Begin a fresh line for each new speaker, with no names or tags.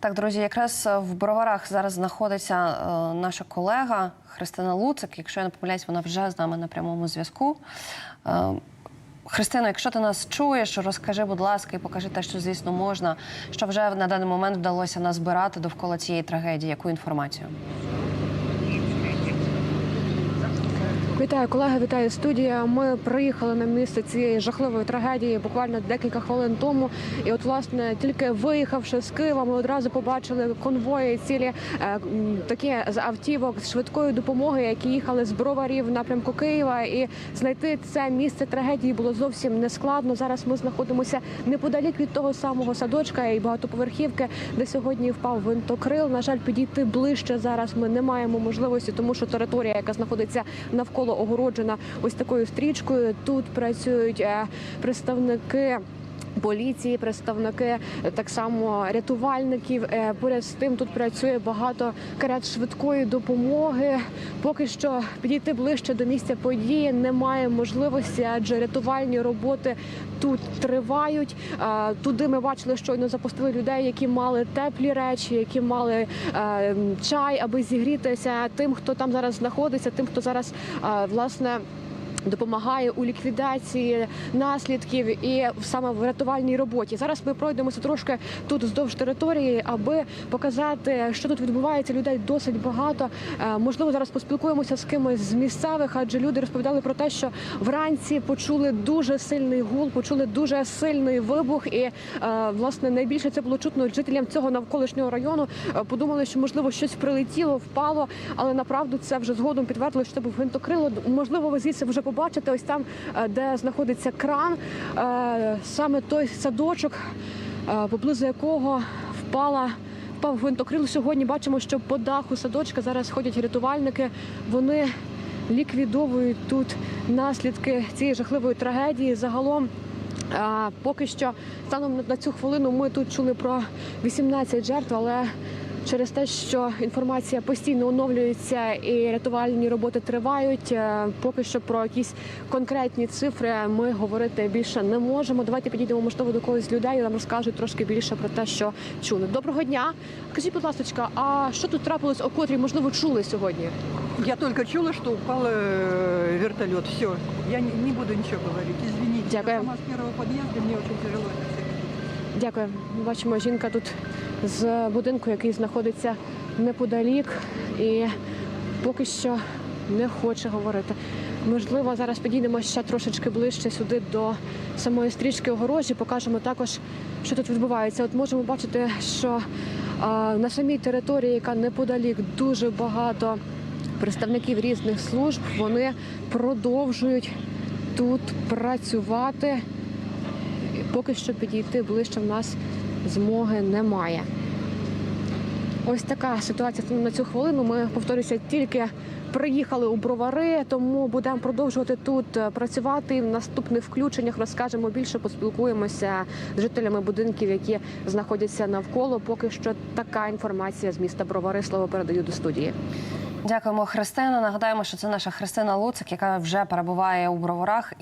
Так, друзі, якраз е, в броварах зараз знаходиться е, наша колега Христина Луцик. Якщо я не помиляюсь, вона вже з нами на прямому зв'язку. Е, Христина, якщо ти нас чуєш, розкажи, будь ласка, і покажи те, що звісно можна, що вже на даний момент вдалося назбирати довкола цієї трагедії. Яку інформацію?
Вітаю, колеги, вітаю студія. Ми приїхали на місце цієї жахливої трагедії буквально декілька хвилин тому. І от, власне, тільки виїхавши з Києва, ми одразу побачили конвої цілі е, такі з автівок з швидкої допомоги, які їхали з броварів в напрямку Києва. І знайти це місце трагедії було зовсім нескладно. Зараз ми знаходимося неподалік від того самого садочка і багатоповерхівки, де сьогодні впав винтокрил. На жаль, підійти ближче зараз ми не маємо можливості, тому що територія, яка знаходиться навколо огороджена ось такою стрічкою. Тут працюють е, представники. Поліції, представники е, так само рятувальників. Е, Поряд з тим тут працює багато карет швидкої допомоги. Поки що підійти ближче до місця події немає можливості, адже рятувальні роботи тут тривають. Е, Туди ми бачили, щойно запустили людей, які мали теплі речі, які мали чай, аби зігрітися тим, хто там зараз знаходиться, тим, хто зараз власне. Допомагає у ліквідації наслідків і саме в рятувальній роботі. Зараз ми пройдемося трошки тут вздовж території, аби показати, що тут відбувається. Людей досить багато. Е, Можливо, зараз поспілкуємося з кимось з місцевих, адже люди розповідали про те, що вранці почули дуже сильний гул, почули дуже сильний вибух, і е, власне найбільше це було чутно жителям цього навколишнього району. Е, Подумали, що можливо щось прилетіло, впало, але направду це вже згодом підтвердили, що це був гвинтокрило. Можливо, ви звідси вже побачите ось там, е, де знаходиться кран, е, саме той садочок, е, поблизу якого впала. Впав гвинтокрил. Сьогодні бачимо, що по даху садочка зараз ходять рятувальники. Вони ліквідовують тут наслідки цієї жахливої трагедії. Загалом поки що станом на цю хвилину ми тут чули про 18 жертв, але через те, що інформація постійно оновлюється і рятувальні роботи тривають, е, поки що про якісь конкретні цифри ми говорити більше не можемо. Давайте підійдемо можливо до когось з людей, і нам розкажуть трошки більше про те, що чули. Доброго дня. Скажіть, будь ласка, а що тут трапилось, о котрій можливо чули сьогодні?
Я только чула, что упал э, вертолет. Все. Я не, не буду ничего говорить. Извините.
Дякую.
Я сама с первого подъезда, мне очень тяжело это все видеть.
Дякую. Ми Бачимо, жінка тут з будинку, який знаходиться неподалік, і поки що не хоче говорити. Можливо, зараз підійдемо ще трошечки ближче сюди до самої стрічки огорожі. Покажемо також, що тут відбувається. От можемо бачити, що а, на самій території, яка неподалік, дуже багато представників різних служб. Вони продовжують тут працювати. Поки що підійти ближче в нас змоги немає. Ось така ситуація на цю хвилину. Ми повторюся, тільки приїхали у бровари, тому будемо продовжувати тут е, працювати. В наступних включеннях розкажемо більше, поспілкуємося з жителями будинків, які знаходяться навколо. Поки що така інформація з міста Бровари. Слово передаю до студії.
Дякуємо, Христина. Нагадаємо, що це наша Христина Луцик, яка вже перебуває у броварах.